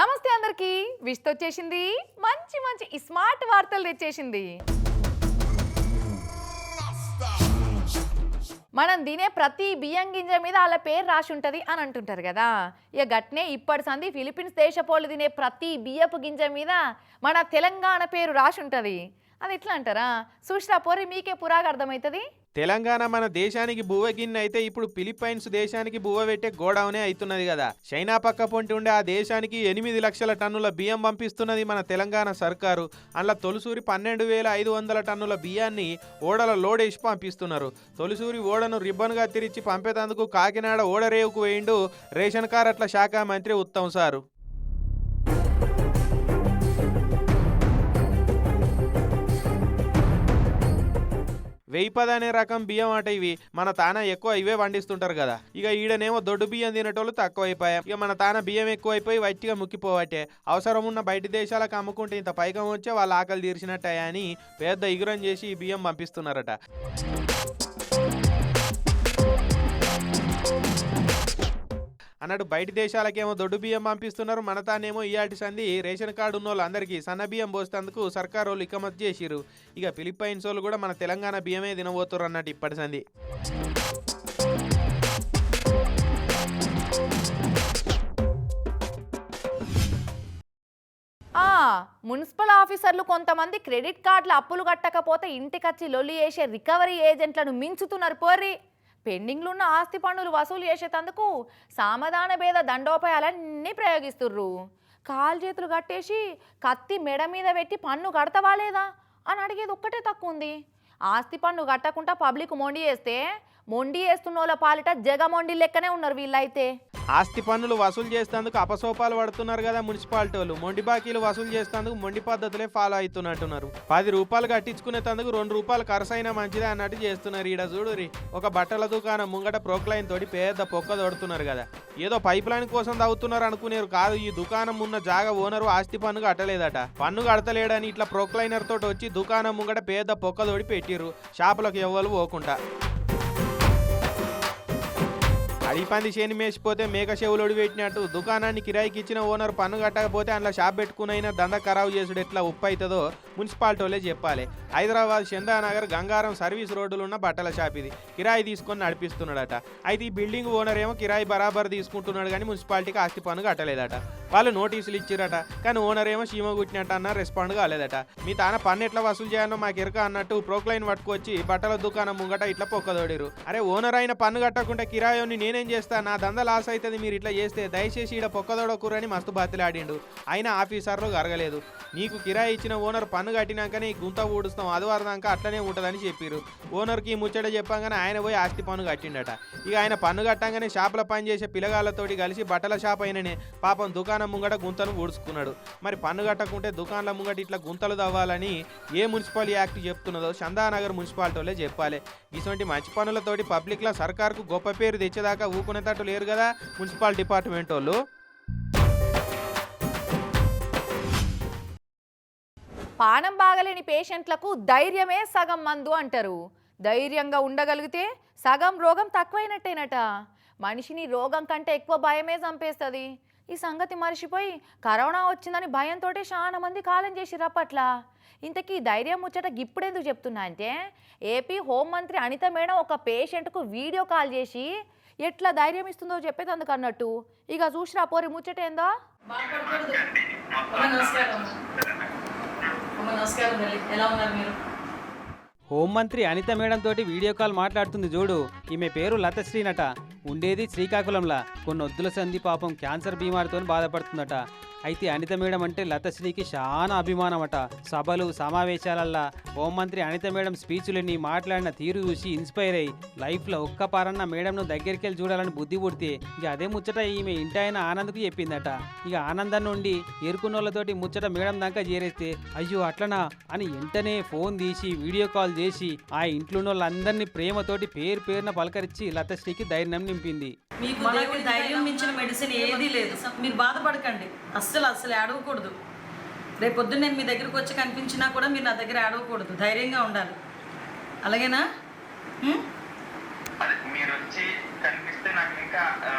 నమస్తే అందరికి. విష్తో వచ్చేసింది. మంచి మంచి స్మార్ట్ వార్తలు తెచ్చేసింది. మనం తినే ప్రతి బియ్యం గింజ మీద వాళ్ళ పేరు రాసి ఉంటుంది అని అంటుంటారు కదా. ఇక గట్నే ఇప్పటి సంది ఫిలిప్పీన్స్ దేశపోళ్ళు తినే ప్రతి బియ్యపు గింజ మీద మన తెలంగాణ పేరు రాసి ఉంటుంది. అది ఎట్లా అంటారా? చూసిరా పోరి మీకే పురాగా అర్థమవుతుంది తెలంగాణ మన దేశానికి బువ్వ గిన్నె అయితే ఇప్పుడు ఫిలిప్పైన్స్ దేశానికి బువ్వ పెట్టే గోడౌనే అవుతున్నది కదా. చైనా పక్క పొంటి ఉండే ఆ దేశానికి ఎనిమిది లక్షల టన్నుల బియ్యం పంపిస్తున్నది మన తెలంగాణ సర్కారు. అందులో తొలిసూరి పన్నెండు వేల ఐదు వందల టన్నుల బియ్యాన్ని ఓడల లోడేసి పంపిస్తున్నారు. తొలిసూరి ఓడను రిబ్బన్గా తిరిచి పంపేటందుకు కాకినాడ ఓడరేవుకు వేయిండు రేషన్ కార్డుల శాఖ మంత్రి ఉత్తమ్ సారు. వెయ్యి పది అనే రకం బియ్యం అట ఇవి. మన తాన ఎక్కువ ఇవే పండిస్తుంటారు కదా. ఇక ఈడనేమో దొడ్డు బియ్యం తినేటోళ్ళు తక్కువ అయిపోయాయి ఇక మన తాన బియ్యం ఎక్కువైపోయి వైట్గా ముక్కిపోవటే. అవసరం ఉన్న బయట దేశాలకు అమ్ముకుంటే ఇంత పైకం వచ్చే వాళ్ళ ఆకలి తీర్చినట్టే అని పెద్ద ఇగురం చేసి ఈ బియ్యం పంపిస్తున్నారట. అన్నట్టు బయట దేశాలకేమో దొడ్డు బియ్యం పంపిస్తున్నారు. మన తానేమో ఇయాటి సంది రేషన్ కార్డు ఉన్న వాళ్ళందరికీ సన్న బియ్యం పోసేందుకు సర్కార్ వాళ్ళు ఇకమతి చేసిరు ఇక ఫిలిప్పైన్స్ వాళ్ళు కూడా మన తెలంగాణ బియ్యమే తినబోతున్నారు అన్నట్టు ఇప్పటి సంది మున్సిపల్ ఆఫీసర్లు కొంతమంది క్రెడిట్ కార్డుల అప్పులు కట్టకపోతే ఇంటికొచ్చి లొల్లి చేసే రికవరీ ఏజెంట్లను మించుతున్నారు పోర్రి. పెండింగ్లు ఉన్న ఆస్తి పన్నులు వసూలు చేసేటందుకు సామధాన భేద దండోపాయాలన్నీ ప్రయోగిస్తుర్రు. కాలు చేతులు కట్టేసి కత్తి మెడ మీద పెట్టి పన్ను కడతావా లేదా? అని అడిగేది ఒక్కటే తక్కువ ఉంది ఆస్తి పన్ను కట్టకుండా పబ్లిక్ మొండి చేస్తే మొండి చేస్తున్న పాలిట జగ మొండి లెక్కనే ఉన్నారు వీళ్ళైతే. ఆస్తి పన్నులు వసూలు చేసేందుకు అపసోపాలు పడుతున్నారు కదా మున్సిపాలిటీ వాళ్ళు మొండి బాకీలు వసూలు చేసేందుకు మొండి పద్ధతులే ఫాలో అవుతున్నట్టున్నారు. పది రూపాయలు కట్టించుకునేందుకు రెండు రూపాయలు ఖర్చు అయినా మంచిదే అన్నట్టు చేస్తున్నారు. ఈడ చూడురి ఒక బట్టల దుకాణం ముంగట ప్రోక్లైన్ తోటి పెద్ద పొక్క తోడుతున్నారు కదా. ఏదో పైప్ లైన్ కోసం తవ్వుతున్నారు అనుకునేరు కాదు. ఈ దుకాణం ఉన్న జాగా ఓనరు ఆస్తి పన్ను కట్టలేదట. పన్ను కడతలేడని ఇట్లా ప్రోక్లైనర్ తోటి వచ్చి దుకాణం ముంగట పెద్ద పొక్క తోడి పెట్టిర్రు. షాపులకు ఎవ్వరు పోకుండా అడిపంది చేని మేసిపోతే మేక చెవులోడు పెట్టినట్టు దుకాణాన్ని కిరాయికి ఇచ్చిన ఓనర్ పన్ను కట్టకపోతే అందులో షాప్ పెట్టుకునైనా దంద ఖరాబు చేసుడు ఎట్లా ఉప్పు అవుతుందో మున్సిపాలిటీ వాళ్ళే చెప్పాలి. హైదరాబాద్ చందానగర్ గంగారం సర్వీస్ రోడ్డులో ఉన్న బట్టల షాప్ ఇది. కిరాయి తీసుకొని నడిపిస్తున్నాడట. అయితే ఈ బిల్డింగ్ ఓనర్ ఏమో కిరాయి బరాబర్ తీసుకుంటున్నాడు కానీ మున్సిపాలిటీకి ఆస్తి పన్ను కట్టలేదట. వాళ్ళు నోటీసులు ఇచ్చిరట. కానీ ఓనర్ ఏమో సీమ కుట్టినట్టు అన్న రెస్పాండ్ కాలేదట. మీ తాన పన్ను ఎట్లా వసూలు చేయాలో మాకు ఎరక అన్నట్టు ప్రోక్లైన్ పట్టుకొచ్చి బట్టల దుకాణం ముంగట ఇట్లా పొక్కదోడిరు. అరే ఓనర్ అయిన పన్ను కట్టకుండా కిరాయోని నేనేం చేస్తా? నా దంద లాస్ అవుతుంది మీరు ఇట్లా చేస్తే దయచేసి ఈడ పొక్కదోడకూరని మస్తు బతిలాడిండు. అయినా ఆఫీసర్లు కరగలేదు. నీకు కిరాయి ఇచ్చిన ఓనర్ పన్ను కట్టినాకనే గుంత ఊడుస్తాం. అదివారదాకా అట్లనే ఉంటుందని చెప్పారు. ఓనర్కి ముచ్చట చెప్పంగానే ఆయన పోయి ఆస్తి పన్ను కట్టిండట. ఇక ఆయన పన్ను కట్టంగానే షాపుల పని చేసే పిల్లగాళ్ళతోటి కలిసి బట్టల షాప్ అయిననే. పాపం దుకాణం ముంగట గుంతను ఊడ్చుకున్నాడు. మరి పన్ను కట్టకుంటే దుకాణాల ముంగట ఇట్లా గుంతలు తవ్వాలని ఏ మున్సిపాలిటీ యాక్ట్ చెప్తున్నదో చందానగర్ మున్సిపాలిటీ వాళ్ళే చెప్పాలి. ఇటువంటి మంచి పనులతోటి పబ్లిక్లో సర్కార్కు గొప్ప పేరు తెచ్చేదాకా ఊకునేటట్టు లేరు కదా మున్సిపల్ డిపార్ట్మెంట్ వాళ్ళు. పానం బాగలేని పేషెంట్లకు ధైర్యమే సగం మందు అంటారు. ధైర్యంగా ఉండగలిగితే సగం రోగం తక్కువైనట్టేనట. మనిషిని రోగం కంటే ఎక్కువ భయమే చంపేస్తుంది. ఈ సంగతి మర్చిపోయి కరోనా వచ్చిందని భయంతో చాలా మంది కాలం చేసిర్రు అప్పట్లా. ఇంతకీ ధైర్యం ముచ్చట ఇప్పుడెందుకు చెప్తున్నా అంటే ఏపీ హోంమంత్రి అనిత మేడం ఒక పేషెంట్కు వీడియో కాల్ చేసి ఎట్లా ధైర్యం ఇస్తుందో చెప్పేదందుకు అన్నట్టు. ఇక చూసిరా పోరి ముచ్చట ఏందో? ఎలా ఉన్నారు మీరు? హోంమంత్రి అనిత మేడం తోటి వీడియో కాల్ మాట్లాడుతుంది చూడు. ఈమె పేరు లతశ్రీనట ఉండేది శ్రీకాకుళంలా. కొన్ని వద్దుల సంధి పాపం క్యాన్సర్ బీమారితో బాధపడుతుందట. అయితే అనిత మేడం అంటే లతశ్రీకి చాలా అభిమానమట. సభలు సమావేశాలల్లా హోంమంత్రి అనిత మేడం స్పీచ్లని మాట్లాడిన తీరు చూసి ఇన్స్పైర్ అయ్యి లైఫ్లో ఒక్క పారన్న మేడంను దగ్గరికి వెళ్ళి చూడాలని బుద్ధి పుడితే ఇక అదే ముచ్చట ఈమె ఇంటాయన ఆనంద్కు చెప్పిందట. ఇక ఆనందం నుండి ఎరుకున్నోళ్ళతోటి ముచ్చట మేడం దాకా చేరేస్తే అయ్యో అట్లనా అని వెంటనే ఫోన్ తీసి వీడియో కాల్ చేసి ఆ ఇంట్లో వాళ్ళందరినీ ప్రేమతోటి పేరు పేరున పలకరించి లతశ్రీకి ధైర్యం నింపింది. మీకు ధైర్యం మించిన మెడిసిన్ ఏదీ లేదు. మీరు బాధపడకండి. అస్సలు అస్సలు ఏడవకూడదు. రేపు పొద్దున్న నేను మీ దగ్గరకు వచ్చి కనిపించినా కూడా మీరు నా దగ్గర ఏడవకూడదు. ధైర్యంగా ఉండాలి. అలాగేనా? ఉం? అదే మీరు వచ్చి కనిపిస్తే నాకు ఇంకా ఆ,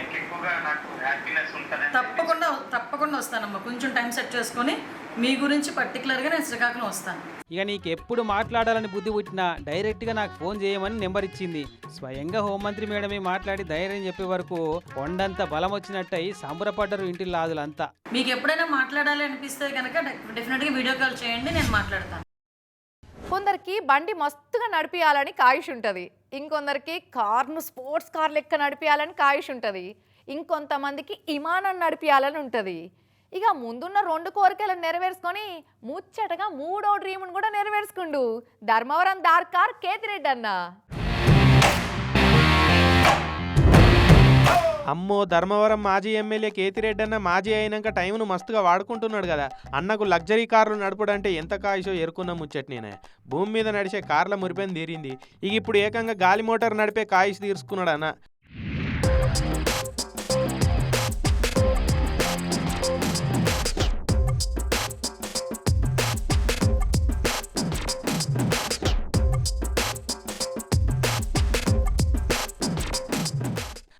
ఇంకెక్కువగా నాకు హ్యాపీనెస్ ఉంటుంది తప్పకుండా తప్పకుండా వస్తానమ్మా. కొంచెం టైం సెట్ చేసుకొని మీ గురించి పర్టికులర్గా నేను శ్రీకాకుళం వస్తాను. ఇక నీకు ఎప్పుడు మాట్లాడాలని బుద్ధి పుట్టినా డైరెక్ట్గా నాకు ఫోన్ చేయమని నెంబర్ ఇచ్చింది. స్వయంగా హోంమంత్రి మేడమే మాట్లాడి ధైర్యం చెప్పే వరకు కొండంత బలం వచ్చినట్టయి సంబరపడ్డరు ఇంటి లాదులంతా. మీకు ఎప్పుడైనా మాట్లాడాలి అనిపిస్తే కనుక డెఫినెట్గా వీడియో కాల్ చేయండి నేను మాట్లాడతాను. కొందరికి బండి మస్తుగా నడిపియాలని కాయుష్ ఉంటుంది. ఇంకొందరికి కార్ను స్పోర్ట్స్ కార్ లెక్క నడిపియాలని కాయుష్ ఉంటుంది. ఇంకొంతమందికి విమానం నడిపియాలని ఉంటుంది. ఇక ముందున్న రెండు కోరికలను నెరవేర్చుకొని ముచ్చటగా మూడో డ్రీమ్ను కూడా నెరవేర్చుకుండు. ధర్మవరం దార్కార్ కేతిరెడ్డి అన్న. అమ్మో ధర్మవరం మాజీ ఎమ్మెల్యే కేతిరెడ్డి అన్న మాజీ అయినాక టైంను మస్తుగా వాడుకుంటున్నాడు కదా. అన్నకు లగ్జరీ కార్లు నడపడంటే ఎంత కాయసో ఎరుకున్న ముచ్చట నేనే. భూమి మీద నడిచే కార్ల మురిపెని తీరింది. ఇక ఇప్పుడు ఏకంగా గాలి మోటార్ నడిపే కాయసు తీర్చుకున్నాడు అన్న.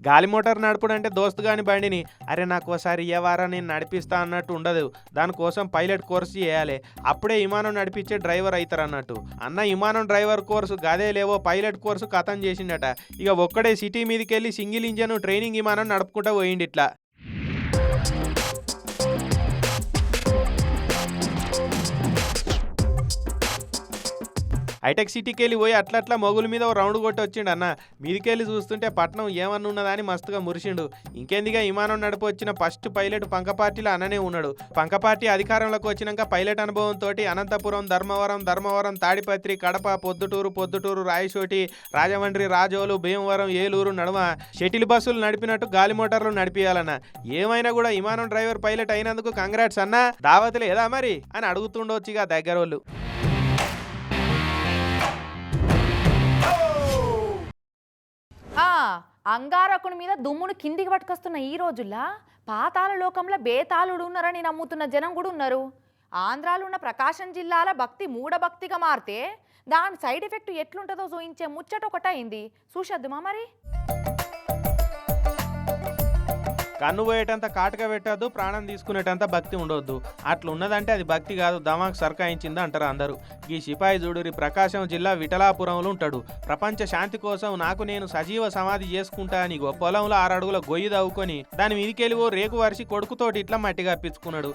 గాలి మోటార్ నడుపుడు అంటే దోస్తు కాని బండిని. అరే నాకు ఒకసారి ఇవ్వవారా నేను నడిపిస్తా అన్నట్టు ఉండదు. దానికోసం పైలట్ కోర్సు చేయాలి. అప్పుడే విమానం నడిపించే డ్రైవర్ అవుతారు అన్నట్టు అన్న విమానం డ్రైవర్ కోర్సు గదే లేవో పైలట్ కోర్సు కథం చేసిండట. ఇక ఒక్కడే సిటీ మీదకి వెళ్ళి సింగిల్ ఇంజన్ ట్రైనింగ్ విమానం నడుపుకుంటా పోయిండి ఇట్లా హైటెక్ సిటీకి వెళ్ళి పోయి అట్లా అట్లా మొగుల మీద ఓ రౌండ్ కొట్టి వచ్చిండు అన్న. మీదికి వెళ్ళి చూస్తుంటే పట్నం ఏమన్నా ఉన్నదా అని మస్తుగా మురిసిండు. ఇంకెందుగా విమానం నడిపొచ్చిన ఫస్ట్ పైలట్ పంక పార్టీలో అన్ననే ఉన్నాడు. పంక పార్టీ అధికారంలోకి వచ్చినాక పైలట్ అనుభవంతో అనంతపురం ధర్మవరం ధర్మవరం తాడిపత్రి కడప పొద్దుటూరు పొద్దుటూరు రాయచోటి రాజమండ్రి రాజోలు భీమవరం ఏలూరు నడుమ షటిల్ బస్సులు నడిపినట్టు గాలి మోటార్లు నడిపియాలన్న. ఏమైనా కూడా విమానం డ్రైవర్ పైలట్ అయినందుకు కంగ్రాట్స్ అన్న. దావత్ లేదా మరి? అని అడుగుతుండొచ్చుగా దగ్గర వాళ్ళు అంగారకుని మీద దుమ్మును కిందికి పట్టుకొస్తున్న ఈ రోజుల్లో పాతాల లోకంలో బేతాళుడు ఉన్నారని నమ్ముతున్న జనం కూడా ఉన్నారు. ఆంధ్రాలో ఉన్న ప్రకాశం జిల్లాల భక్తి మూఢభక్తిగా మారితే దాని సైడ్ ఎఫెక్ట్ ఎట్లుంటుందో చూయించే ముచ్చట ఒకటైంది. చూసొద్దుమా మరి? కన్ను పోయేటంత కాటక పెట్టద్దు ప్రాణం తీసుకునేటంత భక్తి ఉండొద్దు. అట్లా ఉన్నదంటే అది భక్తి కాదు దమాక్ సర్కాయించింది అంటారు అందరూ. ఈ సిపాయి జూడూరి ప్రకాశం జిల్లా విఠలాపురంలో ఉంటాడు. ప్రపంచ శాంతి కోసం నాకు నేను సజీవ సమాధి చేసుకుంటా అని పొలంలో ఆరు అడుగుల గొయ్యి దవ్వుకొని దాని మీదికెళ్ళి ఓ రేకు వరిసి కొడుకుతోటి ఇట్లా మట్టి కప్పించుకున్నాడు.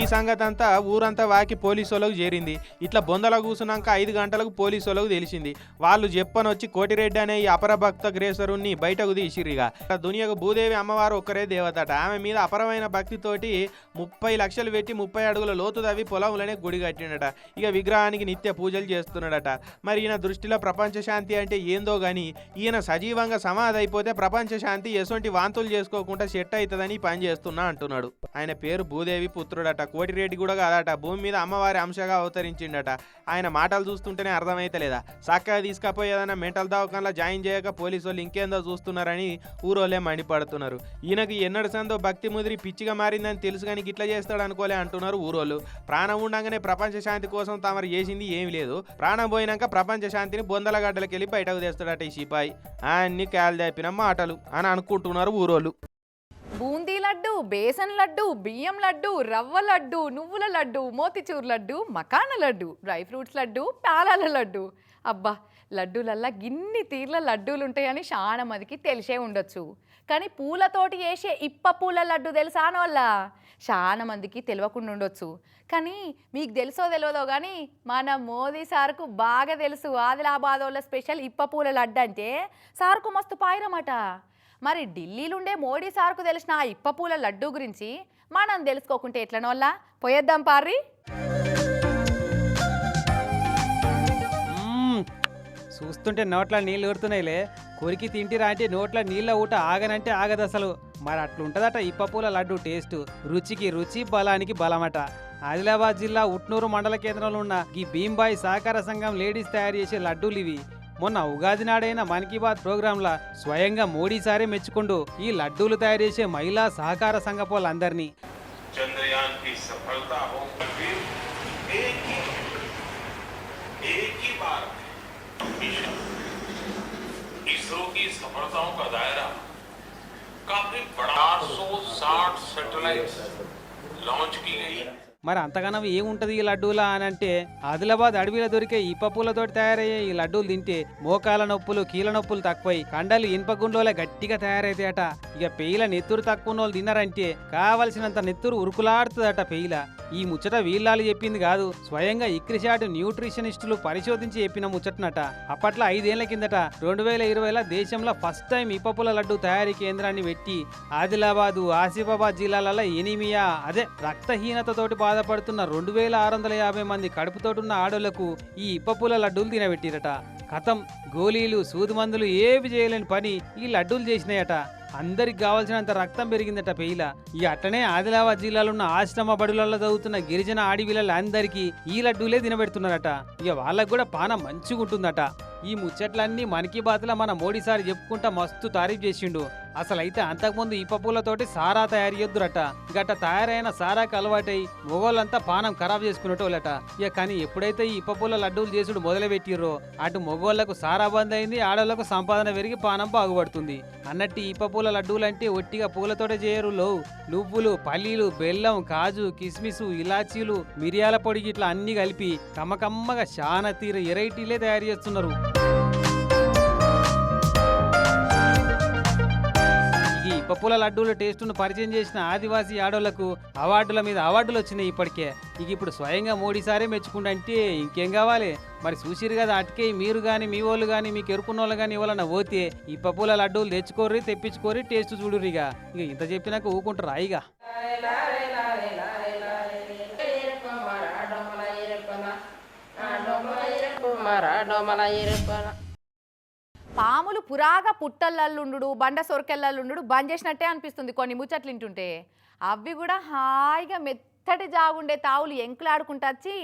ఈ సంగతి అంతా ఊరంతా వాకి పోలీసు చేరింది. ఇట్లా బొందల కూసున్నాక ఐదు గంటలకు పోలీసులకు తెలిసింది. వాళ్ళు చెప్పనొచ్చి కోటిరెడ్డి అనే ఈ అపరభక్త గ్రేసరుని బయటకు తీసిరిగా దునియకు భూదేవి అమ్మవారు ఒక్కరే దేవతట. ఆమె మీద అపరమైన భక్తితోటి ముప్పై లక్షలు పెట్టి ముప్పై అడుగుల లోతు తవ్వి పొలంలోనే గుడి కట్టిండట. ఇక విగ్రహానికి నిత్య పూజలు చేస్తున్నాడట. మరి ఈయన దృష్టిలో ప్రపంచ శాంతి అంటే ఏందో గాని ఈయన సజీవంగా సమాధి అయిపోతే ప్రపంచ శాంతి ఎటువంటి వాంతులు చేసుకోకుండా సెట్ అవుతుందని పని చేస్తున్నా అంటున్నాడు. ఆయన పేరు భూదేవి పుత్రుడట. కోటిరెడ్డి కూడా కాదట. భూమి మీద అమ్మవారి అంశగా అవతరించిండట. ఆయన మాటలు చూస్తుంటేనే అర్థమైతలేదా? చక్కగా తీసుకపోయి ఏదైనా మెంటల్ దవాఖానలో జాయిన్ చేయక పోలీసు వాళ్ళు ఇంకేందో చూస్తున్నారని ఊరోలే మండిపడుతున్నారు. ఈయనకి ఎన్నడు సందో భక్తి ముదిరి పిచ్చిగా మారిందని తెలుసు కానీ ఇట్లా చేస్తాడు అనుకోలే అంటున్నారు ఊరోళ్ళు. ప్రాణం ఉండగానే ప్రపంచ శాంతి కోసం తమరు చేసింది ఏమి లేదు. ప్రాణం పోయినాక ప్రపంచ శాంతిని బొందలగడ్డలకి వెళ్ళి బయటకు తెస్తాడట ఈ సిపాయి. అన్ని కాలు దాపిన మాటలు అని అనుకుంటున్నారు ఊరోళ్ళు. బూందీ లడ్డు బేసన్ లడ్డు బియ్యం లడ్డు రవ్వ లడ్డు నువ్వుల లడ్డు మోతిచూర్ లడ్డు మకాన లడ్డు డ్రై ఫ్రూట్స్ లడ్డు ప్యాలాల లడ్డు. అబ్బా లడ్డూలల్లా గిన్ని తీర్ల లడ్డూలు ఉంటాయని చాలా మందికి తెలిసే ఉండొచ్చు. కానీ పూలతోటి వేసే ఇప్ప పూల లడ్డు తెలుసా వాళ్ళ చాలా మందికి తెలియకుండా ఉండొచ్చు కానీ మీకు తెలుసో తెలియదో కానీ మన మోదీ సార్కు బాగా తెలుసు ఆదిలాబాద్ వాళ్ళ స్పెషల్ ఇప్ప పూల లడ్డు అంటే సార్కు మస్తు పాయిరమాట. మరి ఢిల్లీలుండే మోడీ సార్కు తెలిసిన ఆ ఇప్ప పూల లడ్డు గురించి మనం తెలుసుకోకుంటే ఎట్లనోళ్ళ పోయేద్దాం పార్రి. చూస్తుంటే నోట్ల నీళ్ళు ఊరుతున్నాయిలే. కొరికి తింటిరా అంటే నోట్ల నీళ్ళ ఊట ఆగనంటే ఆగదు అసలు. మరి అట్లుంటుందట ఇప్పపూల లడ్డు టేస్ట్. రుచికి రుచి బలానికి బలమట. ఆదిలాబాద్ జిల్లా ఉట్నూరు మండల కేంద్రంలో ఉన్న ఈ భీంబాయి సహకార సంఘం లేడీస్ తయారు చేసే లడ్డూలు ఇవి. మొన్న ఉగాది నాడైన మన్ కీ బాత్ ప్రోగ్రాంలా స్వయంగా మోడీ సారే మెచ్చుకుంటూ ఈ లడ్డూలు తయారు చేసే మహిళా సహకార సంఘ వాళ్ళందరినీ चंद्रयान की सफलता हो फिर एक ही एक ही बार में मिशन इसरो की सफलताओं का दायरा काफी बड़ा 860 सैटेलाइट लॉन्च की गई మరి అంతగానం ఏముంటది ఈ లడ్డూలా అని అంటే ఆదిలాబాద్ అడవిలో దొరికే ఈ పప్పులతో తయారయ్యే ఈ లడ్డూలు తింటే మోకాల నొప్పులు కీల నొప్పులు తక్కువై కండలు ఇనుప గుండోలే గట్టిగా తయారైతాయట. ఇక పెయిల నెత్తురు తక్కువ వాళ్ళు తిన్నారంటే కావలసినంత నెత్తురు ఉరుకులాడుతుందట పెయిల. ఈ ముచ్చట వీళ్ళాలు చెప్పింది కాదు స్వయంగా ఇక్రిషాటు న్యూట్రిషనిస్టులు పరిశోధించి చెప్పిన ముచ్చటనట. అప్పట్లో ఐదేళ్ళ కిందట రెండు వేల ఇరవైలో దేశంలో ఫస్ట్ టైం ఇప్పపుల లడ్డు తయారీ కేంద్రాన్ని పెట్టి ఆదిలాబాదు ఆసిఫాబాద్ జిల్లాలలో ఎనిమియా అదే రక్తహీనతతోటి బాధపడుతున్న రెండు వేల ఆరు వందల యాభై మంది కడుపుతోటున్న ఆడోళ్ళకు ఈ ఇప్పపుల లడ్డూలు తినబెట్టిరట. కథం గోళీలు సూది మందులు ఏవి చేయలేని పని ఈ లడ్డూలు చేసినాయట. అందరికి కావాల్సినంత రక్తం పెరిగిందట పెయిల. ఈ అట్టనే ఆదిలాబాద్ జిల్లాలో ఉన్న ఆశ్రమ బడులలో చదువుతున్న గిరిజన ఆడివిళ్ళందరికీ ఈ లడ్డూలే తినబెడుతున్నారట. ఇక వాళ్ళకు కూడా పానం మంచిగుంటుందట. ఈ ముచ్చట్లన్నీ మనకి బాత్లో మన మోడీ సార్ చెప్పుకుంటా మస్తు తారీఫ్ చేసిండు. అసలైతే అంతకుముందు ఈ పప్పులతోటి సారా తయారు చేద్దురట. గట్ట తయారైన సారాకు అలవాటై మొగోళ్ళంతా పానం ఖరాబ్ చేసుకునేటోళ్ళట. ఇక కానీ ఎప్పుడైతే ఈ పప్పుల లడ్డూలు చేసుడు మొదలుపెట్టిర్రో అటు మొగోళ్ళకు సారా బంద్ అయింది ఆడవాళ్ళకు సంపాదన పెరిగి పానం బాగుపడుతుంది. అన్నట్టు ఈ పప్పుల లడ్డూలు అంటే ఒట్టిగా పూలతోటే చేయరు లో నువ్వులు పల్లీలు బెల్లం కాజు కిస్మిసు ఇలాచీలు మిరియాల పొడి ఇట్లా అన్ని కలిపి కమ్మకమ్మగా శాన తీరు ఎరైటీలే తయారు చేస్తున్నారు. పప్పుల లడ్డూల టేస్టును పరిచయం చేసిన ఆదివాసీ ఆడోళ్ళకు అవార్డుల మీద అవార్డులు వచ్చినాయి ఇప్పటికే. ఇక ఇప్పుడు స్వయంగా మోడీసారే మెచ్చుకుంటే ఇంకేం కావాలి? మరి చూసిరు కదా అటుకే మీరు కానీ మీ వాళ్ళు కానీ మీకు ఎరుకున్న వాళ్ళు కానీ ఇవ్వాలన్న పోతే ఈ పప్పుల లడ్డూలు తెచ్చుకోర్రి తెప్పించుకోర్రి టేస్ట్ చూడురిగా ఇక. ఇంత చెప్పినాక ఊకుంటారు ఇక. పాములు పురాగా పుట్టల్లల్లుండు బండ సొరకెళ్ళల్లుండు బంద్ చేసినట్టే అనిపిస్తుంది కొన్ని ముచ్చట్లు వింటుంటే. అవి కూడా హాయిగా మెత్తటి జాగుండే తావులు ఎంకులాడుకుంటూ వచ్చి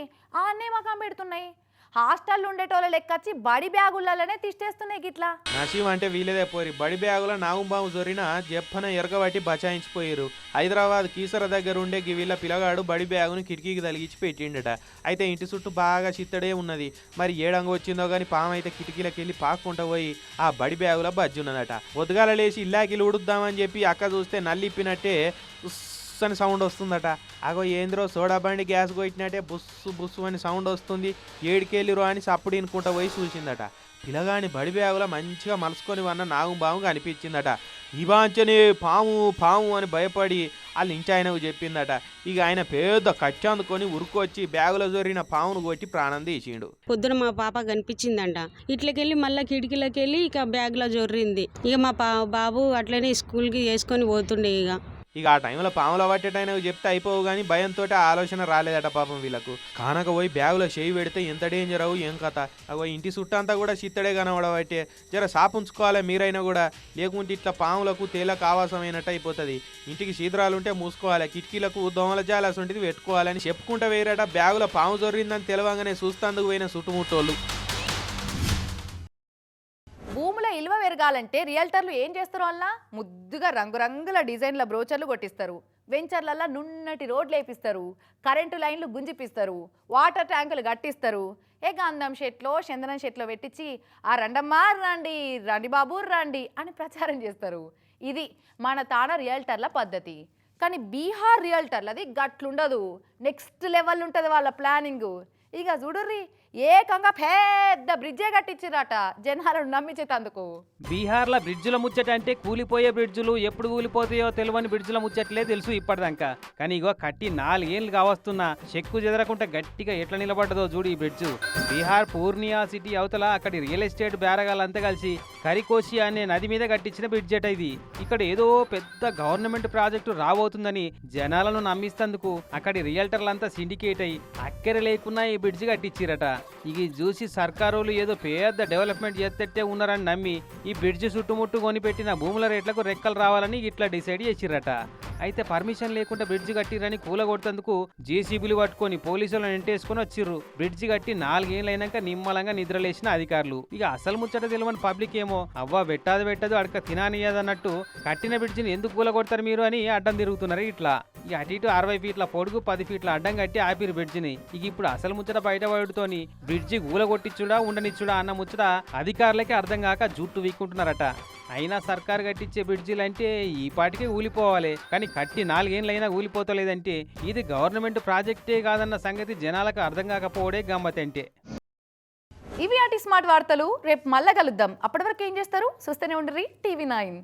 ఆన్నే మకాం పెడుతున్నాయి. హాస్టల్లో ఉండేటోళ్ళ లెక్కచ్చి బడి బ్యాగులలోనే తిష్టేస్తున్నాయి గిట్లా. నసీం అంటే వీలేదే పోరి. బడి బ్యాగుల నాగుంబాము జొరిన జప్పన ఎరగబట్టి బచాయించిపోయారు హైదరాబాద్ కీసర దగ్గర ఉండే వీళ్ళ పిల్లగాడు బడి బ్యాగును కిటికీకి తలిగించి పెట్టిండట. అయితే ఇంటి చుట్టూ బాగా చిత్తడే ఉన్నది. మరి ఏడంగా వచ్చిందో కానీ పాము అయితే కిటికీలకు వెళ్ళి పాక్కుంటూ పోయి ఆ బడి బ్యాగులో బజ్జున్నదట. పొద్దుగాల లేచి ఇల్లాకిలు ఉడుద్దామని చెప్పి అక్క చూస్తే నల్లిప్పినట్టే బుస్సు అని సౌండ్ వస్తుందట. అగో ఏంద్రో సోడా బండి గ్యాస్ కొట్టినట్టే బుస్సు బుస్సు అని సౌండ్ వస్తుంది. ఏడికెళ్ళిరో అని సప్పుడు ఇనుకుంటా పోయి చూసిందట. పిలగాని బడి బ్యాగులో మంచిగా మలుసుకొని వన్న నాగు బాము కనిపించిందట ఇవాంచని పాము పాము అని భయపడి వాళ్ళ ఇంటి ఆయనకు చెప్పిందట. ఇక ఆయన పెద్ద కచ్చి అందుకొని ఉరుకొచ్చి బ్యాగులో జరిగిన పామును కొట్టి ప్రాణం తీసిండు. పొద్దున మా పాప కనిపించిందంట. ఇట్లకెళ్ళి మళ్ళీ కిటికీలోకి వెళ్ళి ఇక బ్యాగ్లో జొర్రింది. ఇక మా పా బాబు అట్లనే స్కూల్కి వేసుకొని పోతుండే ఇక. ఇక ఆ టైంలో పాముల పట్టేటైనకు చెప్తే అయిపోవు కానీ భయంతో ఆ ఆలోచన రాలేదట పాపం వీళ్ళకు. కానక పోయి బ్యాగులో చేయి పెడితే ఎంత డేంజర్ అవు ఏం కథ? అగో ఇంటి చుట్టంతా కూడా చిత్తడే కనబడబట్టే. జర సాపుంచుకోవాలి మీరైనా కూడా. లేకుంటే ఇట్లా పాములకు తేలకు ఆవాసమైనట్టు అయిపోతుంది. ఇంటికి శీతరాలుంటే మూసుకోవాలి కిటికీలకు దోమల జాలాస్ ఉంటుంది పెట్టుకోవాలని చెప్పుకుంటా వేరేట బ్యాగులో పాము జొరిందని తెలవంగానే చూస్తాందుకు పోయిన చుట్టుముట్టోళ్ళు. భూముల ఇలువ పెరగాలంటే రియల్టర్లు ఏం చేస్తారు వల్ల ముద్దుగా రంగురంగుల డిజైన్ల బ్రోచర్లు కొట్టిస్తారు. వెంచర్లల్లా నున్నటి రోడ్లు వేపిస్తారు. కరెంటు లైన్లు గుంజిపిస్తారు. వాటర్ ట్యాంకులు కట్టిస్తారు ఏ గంధం షెట్లో చందనం షెట్లో పెట్టించి ఆ రండమ్మా రండి రండి బాబు రండి అని ప్రచారం చేస్తారు. ఇది మన తాన రియల్టర్ల పద్ధతి. కానీ బీహార్ రియల్టర్లది గట్లుండదు. నెక్స్ట్ లెవెల్ ఉంటుంది వాళ్ళ ప్లానింగ్. ఇక చూడుర్రీ ఏకంగా పెద్ద బ్రిడ్జే కట్టించిరట జనాలను నమ్మించేటందుకు. బీహార్లో బ్రిడ్జుల ముచ్చట అంటే కూలిపోయే బ్రిడ్జులు ఎప్పుడు కూలిపోతాయో తెలియని బ్రిడ్జుల ముచ్చట్లే తెలుసు ఇప్పటిదాకా. కానీ ఇగో కట్టి నాలుగేళ్ళు కావస్తున్నా చెక్కు చెదరకుండా గట్టిగా ఎట్లా నిలబడ్డదో చూడు ఈ బ్రిడ్జ్. బీహార్ పూర్ణియా సిటీ అవతల అక్కడి రియల్ ఎస్టేట్ బేరగాళ్ళంతా కలిసి కరికోసి అనే నది మీద కట్టించిన బ్రిడ్జ్ అట ఇది. ఇక్కడ ఏదో పెద్ద గవర్నమెంట్ ప్రాజెక్టు రాబోతుందని జనాలను నమ్మిస్తందుకు అక్కడి రియల్టర్లంతా సిండికేట్ అయి అక్కర లేకున్నా ఈ బ్రిడ్జ్ కట్టించిరట. ఇది చూసి సర్కారోళ్ళు ఏదో పెద్ద డెవలప్మెంట్ చేస్తేట్టే ఉన్నారని నమ్మి ఈ బ్రిడ్జ్ చుట్టుముట్టు కొనిపెట్టిన భూముల రేట్లకు రెక్కలు రావాలని ఇట్లా డిసైడ్ చేసిరట అయితే పర్మిషన్ లేకుండా బ్రిడ్జి కట్టిరని కూలగొట్టేందుకు జేసీబీలు పట్టుకొని పోలీసులను ఎంటేసుకొని వచ్చిర్రు. బ్రిడ్జి కట్టి నాలుగేళ్ళైనాక నిమ్మలంగా నిద్రలేసిన అధికారులు. ఇక అసలు ముచ్చట తెలియని పబ్లిక్ ఏమో అవ్వ పెట్టాది పెట్టదు అడక తినానియదన్నట్టు కట్టిన బ్రిడ్జిని ఎందుకు కూలగొడతారు మీరు అని అడ్డం తిరుగుతున్నారు ఇట్లా. ఇక అటు ఇటు అరవై ఫీట్ల పొడుగు పది ఫీట్ల అడ్డం కట్టి ఆపిరు బ్రిడ్జిని. ఇక ఇప్పుడు అసలు ముచ్చట బయటపడుతోని బ్రిడ్జి కూల కొట్టించుడా ఉండనిచ్చుడా అన్న ముచ్చట అధికారులకే అర్థం కాక జుట్టు వీక్కుంటున్నారట. అయినా సర్కారు కట్టించే బ్రిడ్జిలు అంటే ఈ పాటికి ఊలిపోవాలి. కానీ కట్టి నాలుగేళ్ళైనా ఊలిపోతలేదంటే ఇది గవర్నమెంట్ ప్రాజెక్టే కాదన్న సంగతి జనాలకు అర్థం కాకపోవడే గమ్మతంటే. ఇవి ఆటి స్మార్ట్ వార్తలు. రేపు మళ్ళా కలుద్దాం. అప్పటి వరకు ఏం చేస్తారు? చూస్తూనే ఉండరి. TV nine.